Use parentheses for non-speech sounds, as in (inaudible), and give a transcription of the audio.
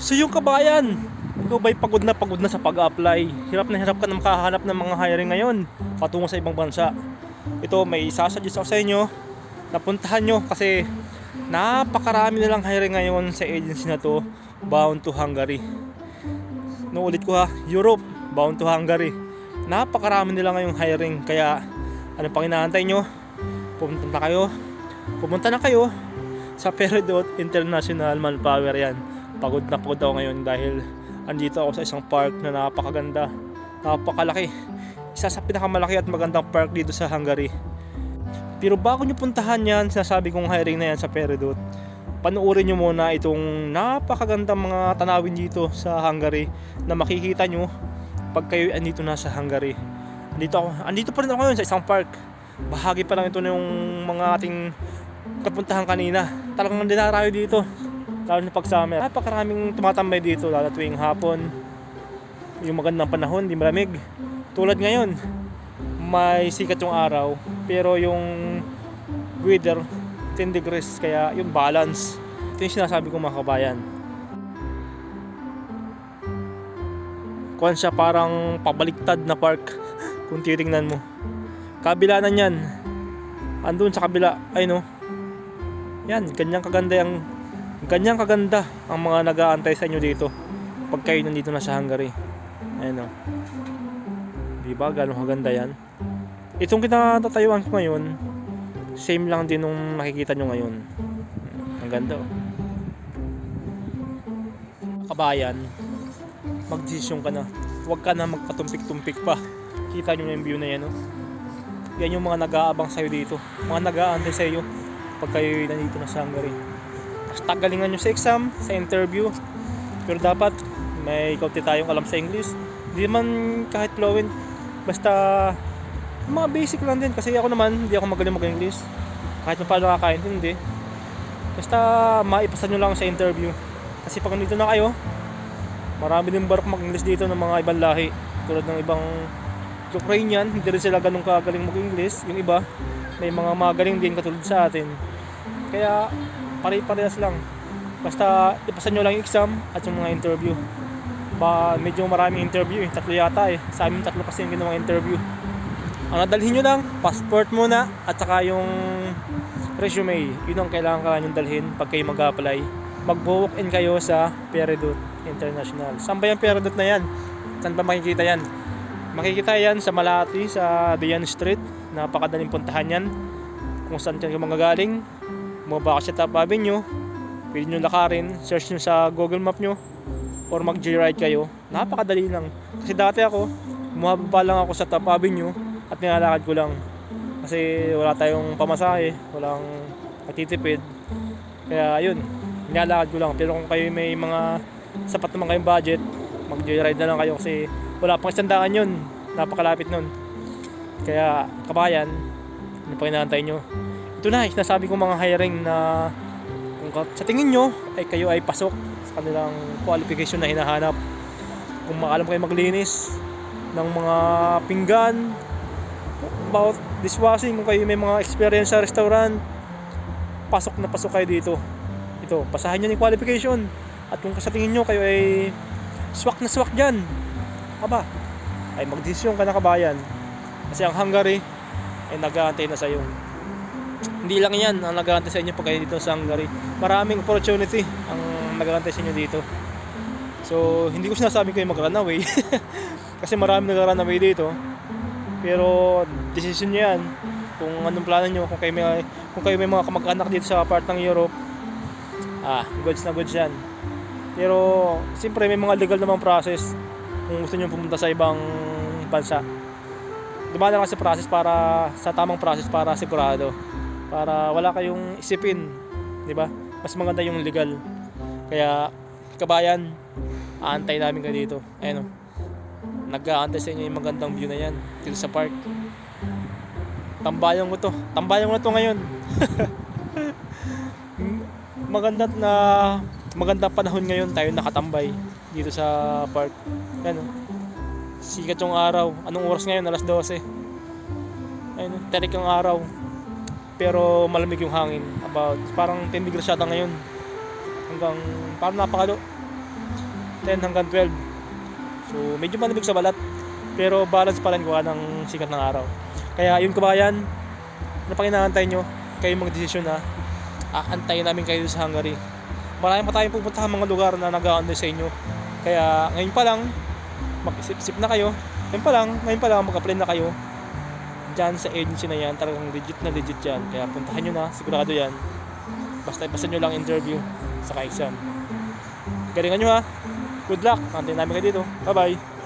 So yung kabayan, ikaw ba'y pagod na pagod na sa pag-apply? Hirap na hirap ka na makahanap ng mga hiring ngayon patungo sa ibang bansa. Ito, may isasuggest ako sa inyo. Napuntahan nyo kasi napakarami nilang hiring ngayon sa agency na to bound to Hungary. No ulit ko ha, Europe, bound to Hungary. Napakarami nila ngayong hiring kaya ano pang inaantay nyo? Pumunta na kayo. Pumunta na kayo sa Peridot International Manpower yan. Pagod na pagod ako ngayon dahil andito ako sa isang park na napakaganda, napakalaki. Isa sa pinakamalaki at magandang park dito sa Hungary. Pero bago nyo puntahan yan, sinasabi kong hiring na yan sa Peridot, panuorin nyo muna itong napakagandang mga tanawin dito sa Hungary na makikita nyo pag kayo andito na sa Hungary. Andito ako, andito pa rin ako ngayon sa isang park. Bahagi pa lang ito ng mga ating kapuntahan kanina. Talagang dinarayo dito. Lalo na pag summer. Napakaraming tumatambay dito lalo tuwing hapon. Yung magandang panahon, di malamig. Tulad ngayon, may sikat yung araw. Pero yung weather, 10 degrees. Kaya yung balance. Ito yung sinasabi ko mga kabayan. Kuwan siya parang pabaliktad na park (laughs) kung titingnan mo. Kabila na yan. Andun sa kabila, ay no. Yan, ganyang kaganda yung ganyang kaganda ang mga nag-aantay sa inyo dito pag kayo nandito na sa Hungary. Ayun o. Di ba? Gano'ng kaganda yan. Itong kinatatayuan ko ngayon, same lang din nung nakikita nyo ngayon. Ang ganda oh. Kabayan, magdesisyon ka na. Huwag ka na magpatumpik-tumpik pa. Kita nyo na yung view na yan oh. Yan yung mga nag-aabang sa'yo dito. Mga nag-aantay sa'yo pag kayo nandito na sa Hungary. Tapos tagalingan nyo sa exam, sa interview. Pero dapat may kaunti tayong alam sa English. Hindi man kahit fluent. Basta mga basic lang din. Kasi ako naman, hindi ako magaling mag-English. Kahit pa paano nakakaintindi. Basta maipasa nyo lang sa interview. Kasi pag nandito na kayo, marami din barok mag-English dito ng mga ibang lahi. Tulad ng ibang Ukrainian, hindi rin sila ganun kagaling mag-English. Yung iba, may mga magaling din katulad sa atin. Kaya pare-parehas lang. Basta ipasan nyo lang yung exam at yung mga interview. Ba, medyo maraming interview eh. Tatlo yata eh. Sa amin tatlo kasi yung ginawang interview. Ang nadalhin nyo lang, passport muna at saka yung resume. Yun ang kailangan ka nyo dalhin pag kayo mag-apply. Mag-walk in kayo sa Peridot International. Saan ba yung Peridot na yan? Saan ba makikita yan? Makikita yan sa Malati, sa Dian Street. Napakadaling puntahan yan. Kung saan kayo magagaling. Bumaba ka sa Top Avenue. Pwede nyo lakarin. Search nyo sa Google Map nyo. Or mag-joyride kayo. Napakadali lang. Kasi dati ako, bumababa lang ako sa Top Avenue at nilalakad ko lang. Kasi wala tayong pamasahe, walang matitipid. Kaya yun, nilalakad ko lang. Pero kung kayo may mga sapat naman kayong budget, mag-joyride na lang kayo kasi wala pang isandaan yun. Napakalapit nun. Kaya kabayan, ano pa inaantay nyo? Ito na, sinasabi ko mga hiring na kung sa tingin nyo ay kayo ay pasok sa kanilang qualification na hinahanap. Kung maalam kayo maglinis ng mga pinggan, about dishwashing, kung kayo may mga experience sa restaurant, pasok na pasok kayo dito. Ito, pasahan nyo yung qualification. At kung sa tingin nyo kayo ay swak na swak dyan, aba, ay magdesisyon ka na kabayan. Kasi ang Hungary ay nag-aantay na sa iyo. Hindi lang yan ang nag-aantay sa inyo pag kayo dito sa Hungary. Maraming opportunity ang nag-aantay sa inyo dito. So, hindi ko sinasabi kayo mag-runaway. (laughs) Kasi marami nag-runaway dito. Pero, decision nyo yan. Kung anong plano nyo, kung kayo may, kung kayo may mga kamag-anak dito sa part ng Europe, ah, goods na goods yan. Pero, siyempre may mga legal namang process kung gusto nyo pumunta sa ibang bansa. Dumaan lang sa process para, sa tamang process para sigurado. Para wala kayong isipin, di ba? Mas maganda yung legal. Kaya, kabayan, aantay namin kayo dito. Ayun o. Nag-aantay sa inyo yung magandang view na yan. Dito sa park. Tambayan ko to. Tambayan ko na to ngayon. (laughs) maganda na maganda panahon ngayon tayo nakatambay dito sa park. Yan o. Sikat yung araw. Anong oras ngayon? Alas 12. Ayun, terik yung araw. Pero malamig yung hangin. About parang 10 degrees yata ngayon. Hanggang parang napakalo. 10 hanggang 12. So, medyo malamig sa balat. Pero balance pa rin gawa ng sikat ng araw. Kaya yun kabayan, pang inaantay nyo? Kayo mag-desisyon na aantayin namin kayo sa Hungary. Marami pa tayong pupuntahan mga lugar na nag-aantay sa inyo. Kaya ngayon pa lang, mag-isip-isip na kayo. Ngayon pa lang, ngayon pa lang, mag-apply na kayo. Diyan sa agency na yan, talagang legit na legit yan. Kaya puntahan nyo na, sigurado yan. Basta ipasa nyo lang interview sa exam. Galingan nyo ha. Good luck. Antayin namin kayo dito. Bye-bye.